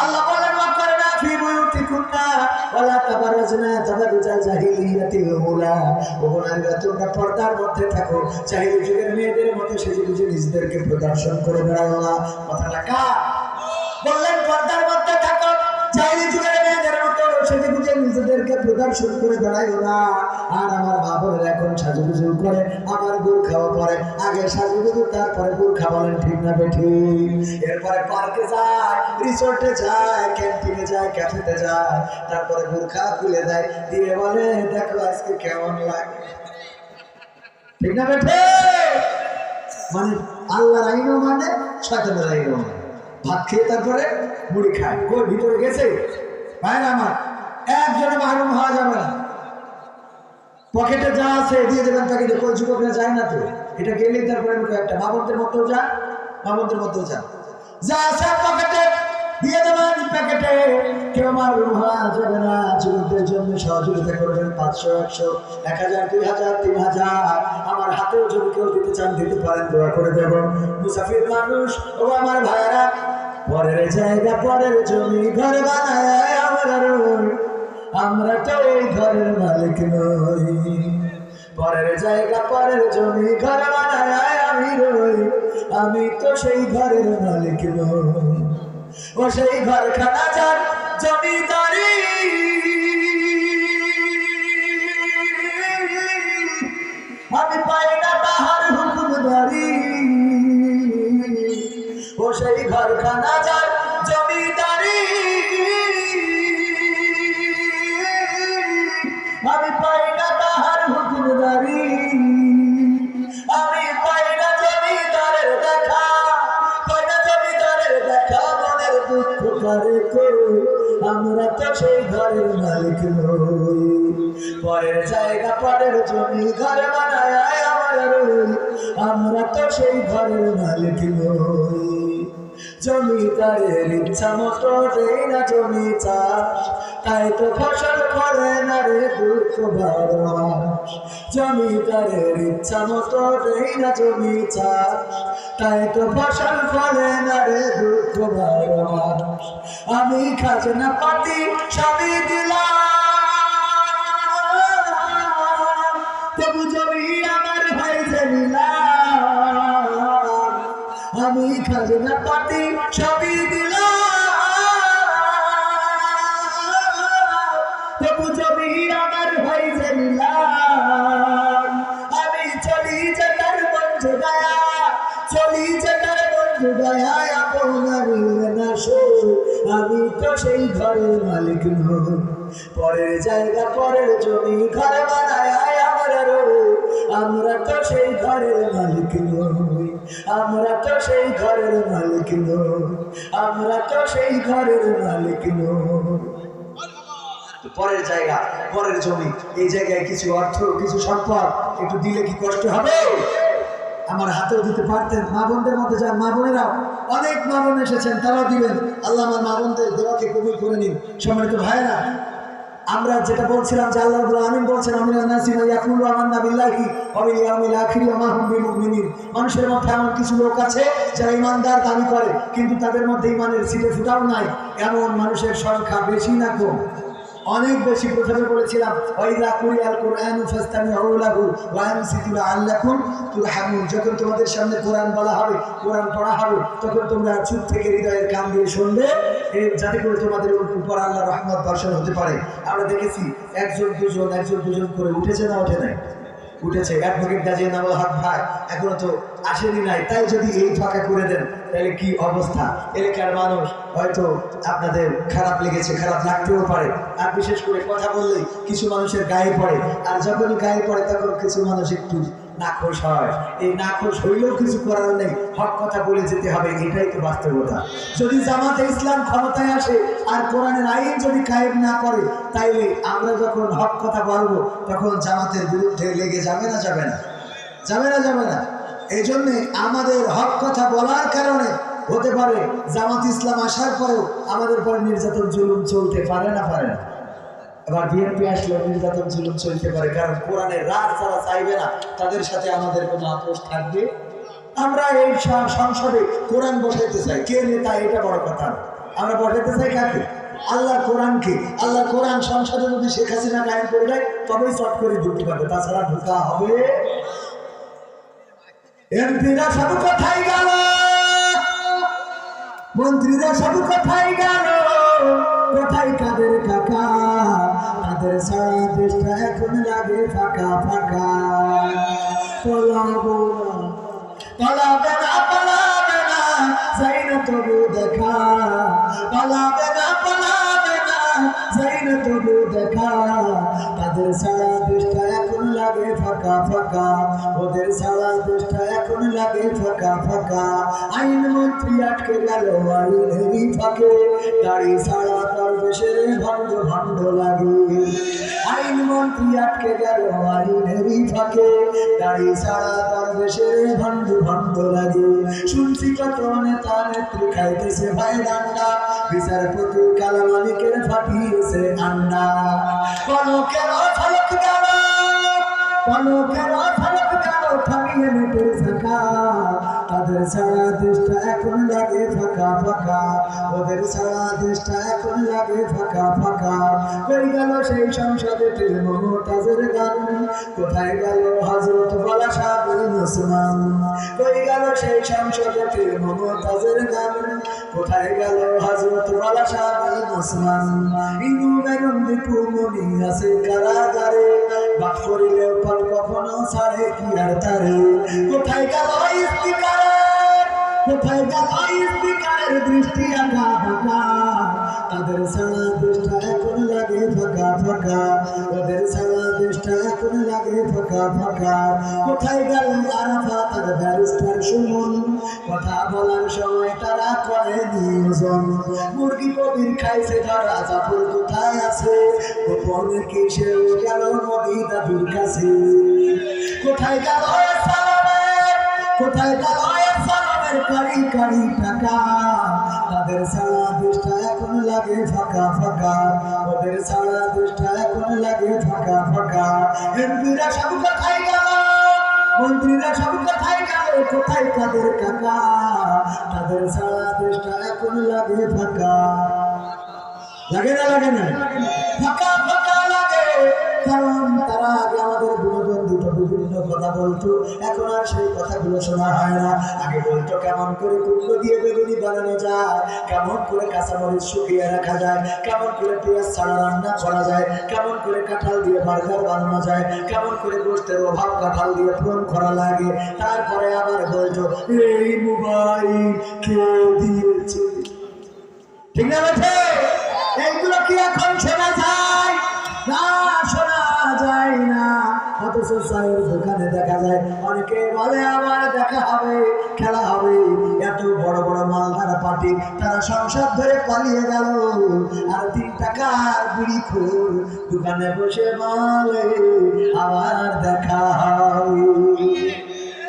আল্লাহ বলেন ওয়াকরনা ফি বুয়ুতিকুন্না ওয়ালা তাবাররাজনা তাবাররুজাল জাহিলিয়াতিল উলা। তোমরা পর্দার মধ্যে থাকো। মেয়েদের মতো সেজে নিজেদেরকে প্রদর্শন করে বেড়াও না কথাটা কার? নিজেদেরকে প্রদর্শন করে বেড়াইও না। আর আমার মা বোনের এখন সাজুগুজু করে আমার গুড় খাওয়া পরে। আগে সাজুগুজু, তারপরে গুড় খাওয়ালেন ঠিক না বেঠি? এরপরে পার্কে যায়, রিসোর্টে যায়, ক্যান্টিনে যায়, ক্যাফেতে যায়, তারপরে গুড় খাওয়া খুলে দেয়। দিয়ে বলে, দেখো আজকে কেমন লাগে। ঠিক না বেঠে? মানে আল্লাহর আইনও মানে শয়তানের আইনও মানে। ভাত খেয়ে তারপরে মুড়ি খায়। কই, ভিতরে গেছে? না আমার। একজনে মাহরুম হওয়া যাবে না। পকেটে যা আছে দিয়ে দেবেন তাকে কোন যুবকরা যায় না তো। এটা গেলেই তারপরে একটা বাবনদের মতো যা বাবনদের মতো যা। যা আছে পকেটে, দিয়ে দেবেন প্যাকেটে কেউ মাহরুম হওয়া যাবে না। যুবকদের জন্য সহযোগিতা করবেন পাঁচশো, একশো, এক হাজার, দুই হাজার, তিন হাজার। আমার হাতেও যদি কেউ দিতে চান, দিতে পারেন, দোয়া করে দেব। মুসাফির মানুষ, ও আমার ভাইয়েরা, পরের জায়গা, পরের জমি ঘর বানায়। আমরা তো এই ঘরের মালিক নই। পরের জায়গা, পরের জমি, ঘর বানায় আমি রই। আমি তো সেই ঘরের মালিক নই। ও সেই ঘর খানা যার জমিদারি তো সেই ঘরের মালিক নই। পরের জায়গা, পরের জমি, ঘর বানায় আমার আমরা তো সেই ঘরের মালিক নই। জমিদারের ইচ্ছা মতো দেই না জমি চাষ। তাই তো ফসল করে না রে দুঃখ জমিদারের ইচ্ছা মতো দেই না জমি তাই তো ফসল ফলে না রে দুঃখ আমি খাজনা পাতি সবই দিলাম। আমার ভাই জানিলাম, আমি খাজনা আমি তো সেই ঘরের মালিক পরের জায়গা, পরের জমি, ঘর বানায় আমরা আমরা তো সেই ঘরের মালিক আমরা তো সেই ঘরের মালিক আমরা তো সেই ঘরের মালিক পরের জায়গা, পরের জমি, এই জায়গায় কিছু অর্থ, কিছু সম্পদ, একটু দিলে কি কষ্ট হবে? আমার হাতেও দিতে পারতেন। মা বোনদের মধ্যে যান মা বোনেরাও অনেক মা বোন এসেছেন, তারাও দিবেন। আল্লাহ আমার মা বোনদের দেওয়াকে কবুল করে নিন। সম্মানিত ভাইয়েরা, আমরা যেটা বলছিলাম যে আল্লাহ আমিন বলছেন, আমিন মানুষের মধ্যে এমন কিছু লোক আছে যারা ইমানদার দাবি করে, কিন্তু তাদের মধ্যে ইমানের সিটে ফুটাও নাই। এমন মানুষের সংখ্যা বেশি না কম। অনেক বেশি লাআল্লাকুম তুরহামুন। যখন তোমাদের সামনে কোরআন বলা হবে, কোরআন পড়া হবে, তখন তোমরা চুপ থেকে হৃদয়ের কান দিয়ে শুনবে। যাতে করে তোমাদের উপর আল্লাহ রহমত দর্শন হতে পারে। আমরা দেখেছি একজন দুজন একজন দুজন করে উঠেছে না, ওঠে নাই। উঠেছে। অ্যাডভোকেট গাজী নামল হক ভাই, এখনও তো আসেনি নাই। তাই যদি এই ফাঁকা করে দেন, তাহলে কি অবস্থা? এলাকার মানুষ হয়তো আপনাদের খারাপ লেগেছে, খারাপ লাগতেও পারে। আর বিশেষ করে কথা বললেই কিছু মানুষের গায়ে পড়ে। আর যখনই গায়ে পড়ে, তখন কিছু মানুষ একটু নাখোশ হয়। এই নাখোশ হইলেও কিছু করার নেই। হক কথা বলে যেতে হবে, এটাই তো বাস্তবতা। যদি জামাতে ইসলাম ক্ষমতায় আসে আর কোরআনের আইন যদি কায়েম না করে, তাইলে আমরা যখন হক কথা বলব, তখন জামাতের বিরুদ্ধে লেগে যাবে না যাবে না। যাবে না যাবে না। এই জন্যে আমাদের হক কথা বলার কারণে হতে পারে জামাত ইসলাম আসার পরেও আমাদের পরে নির্যাতন, জুলুম চলতে পারে না পারে না। এবার বিএনপি আসলেও নির্যাতন জুলুম চলতে পারে, কারণ কোরআনের রাত যারা চাইবে না, তাদের সাথে আমাদের কোনো আপোষ থাকবে? আমরা এই সংসদে কোরআন বসাইতে চাই। কে নেতা, এটা বড় কথা। আমরা বসাইতে চাই কাকে? আল্লাহ কোরআনকে। আল্লাহ কোরআন সংসদে যদি শেখ হাসিনা কায়েম করে দেয়, তবেই চট করে ঢুকতে পারবে তাছাড়া ঢুকা হবে? এমপিরা সব কোথায় গেল। মন্ত্রীরা সব কোথায় গেল। কোথায় কাদের কাকা? তাদের সারা দেশটা এখন লাগে ফাঁকা ফাঁকা। পলাবো পালাবে না পালাবে না যাই না তবু দেখা। পালাবে না পালাবে না যাই না তবু দেখা। তাদের সারা দেশটা এখন লাগে ফাঁকা ফাঁকা। ওদের সারা দেশটা এখন লাগে ফাঁকা ফাঁকা। আইন মন্ত্রী আটকে গেল, আইনেরই ফাঁকে। দাড়ি সারা ভণ্ড ভণ্ড লাগে। আইন মন্ত্রী আটকে গেল, আইনেরই সারা তার দেশের লাগে। শুনছি কত নেতা নেত্রী খাইতেছে ভাই ডান্ডা বিচারপতি কালামালিকের ফাটিয়েছে আন্ডা। পলকের পলকের ফাঁকা। ওদের সারা দেশটা এখন লাগে ফাঁকা ফাঁকা। কই গেল সেই সংসদে মমতাজের গান। কোথায় গেল হজরত বলা সাবিন ওসমান কই গেল সেই সংসদে মমতাজের গান। কোথায় গেল হজরত বলা সাবিন ওসমান ইনু বেগম দীপু মনি আছে কারাগারে। বাক করিলেও পর কখনো ছাড়ে কি আর তারে? কোথায় গেল স্পিকার কোথায় গেল দৃষ্টি আঁকা ফাঁকা তাদের সারা দেশটা এখন লাগে ফাঁকা ফাঁকা ওদের সারা দেশটা এখন লাগে ফাঁকা ফাঁকা কোথায় গেল তার ব্যারিস্টার সুমন কথা বলার সময় তারা করে নিয়োজন মুরগি কবির খাইছে তারা কোথায় আছে গোপনে কি সেও গেল নদী দাবির কাছে কোথায় গেল? কোথায় গেল? সালামের কারি কারি টাকা তাদের সারা দেশটা এখন লাগে ফাঁকা ফাঁকা। ওদের সারা দেশটা এখন লাগে ফাঁকা ফাঁকা। এমপিরা সব কোথায় গেল? মন্ত্রীরা সব কোথায় গেল? কোথায় তাদের কাকা? তাদের সারা দেশটা এখন লাগে ফাঁকা। লাগে না লাগে না? ফাঁকা ফাঁকা লাগে। কারণ তারা আগে আমাদের দিত বিভিন্ন কথা বলতো, এখন আর সেই কথাগুলো শোনা হয় না। আগে বলতো কেমন করে কুমড়ো দিয়ে বেগুনি বানানো যায়, কেমন করে কাঁচামরিচ শুকিয়ে রাখা যায়, কেমন করে পেঁয়াজ ছাড়া রান্না করা যায়, কেমন করে কাঁঠাল দিয়ে বার্গার বানানো যায়, কেমন করে গোষ্ঠের অভাব কাঁঠাল দিয়ে পূরণ করা লাগে। তারপরে আবার বলতো, এই মোবাইল কে দিয়েছে? ঠিক না দেখা যায় অনেকে বলে আবার দেখা হবে, খেলা হবে। এত বড় বড় মালধারা পার্টি, তারা সংসার ধরে পালিয়ে গেল। আর তিন টাকার বিড়ি খোর দোকানে বসে বলে আবার দেখা হবে।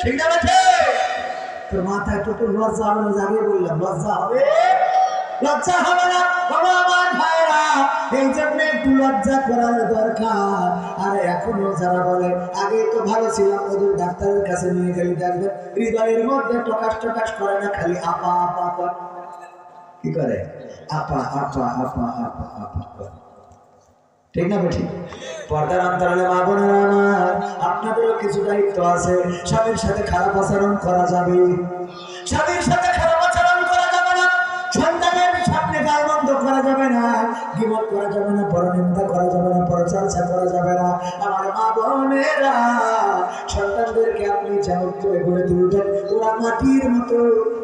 ঠিক বেঠে তোর মাথায় তো তোর লজ্জা হবে জানিয়ে বললাম, লজ্জা হবে? লজ্জা হবে না, বাবা আমার ভাইরা এই জন্য একটু লজ্জা করার দরকার। আর এখনও যারা বলে, আগে তো ভালো ছিলাম, ওদের ডাক্তারের কাছে নিয়ে গেলে দেখবেন হৃদয়ের মধ্যে টকাশ টকাশ করে না, খালি আপা আপা আপা। কি করে? আপা আপা আপা আপা আপা করে। ঠিক না বেঠিক? পর্দার অন্তরালে মা বোনেরা আমার, আপনাদেরও কিছু দায়িত্ব আছে, স্বামীর সাথে খারাপ আচরণ করা যাবে। পরনিন্দা করা যাবে না পরচর্চা করা যাবে না। আমার মা বোনেরা সন্তানদেরকে আপনি যেমন করে গড়ে তুলবেন। ওরা মাটির মতো,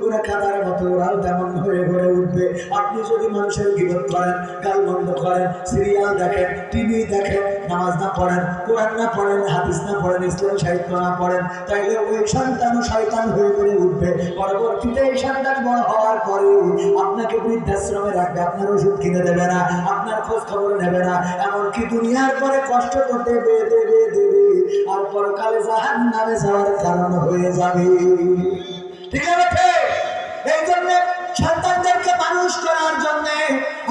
ওরা কাদার মতো, ওরাও তেমন হয়ে গড়ে উঠবে। আপনি যদি মানুষের গিবত করেন, গালমন্দ করেন, সিরিয়াল দেখেন, টিভি দেখেন, নামাজ না পড়েন, কোরআন না পড়েন, হাদিস না পড়েন, ইসলাম সাহিত্য না পড়েন, তাইলে ওই সন্তান শয়তান হয়ে গড়ে উঠবে। পরবর্তীতে এই সন্তান বড় হওয়ার পরে আপনাকে বৃদ্ধাশ্রমে রাখবে, আপনার ওষুধ কিনে দেবে না, আপনার খোঁজ খবর নেবে না। এমনকি দুনিয়ার পরে কষ্ট করতে দেবে দেবে আর পরকালে জাহান নামে যাওয়ার কারণ হয়ে যাবে। ঠিক আছে? এই জন্য সন্তানদেরকে মানুষ করার জন্য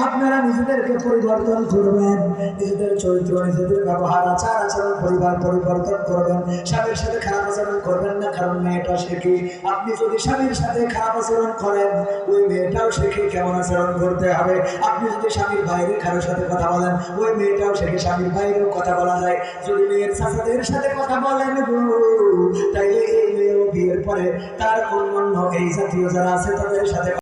আপনারা নিজেদেরকে পরিবর্তন করবেন। নিজেদের চরিত্র, নিজেদের ব্যবহার, আচার আচরণ, পরিবার পরিবর্তন করবেন। স্বামীর সাথে খারাপ আচরণ করবেন না, কারণ মেয়েটা শেখে আপনি যদি স্বামীর সাথে খারাপ আচরণ করেন, ওই মেয়েটাও শেখে কেমন আচরণ করতে হবে? আপনি যদি স্বামীর বাইরে কারোর সাথে কথা বলেন, ওই মেয়েটাও শেখে স্বামীর বাইরেও কথা বলা যায়? যদি মেয়ের চাচাদের সাথে কথা বলেন তাইলে এই মেয়েও বিয়ের পরে তার অন্যান্য এই জাতীয় যারা আছে, তাদের সাথে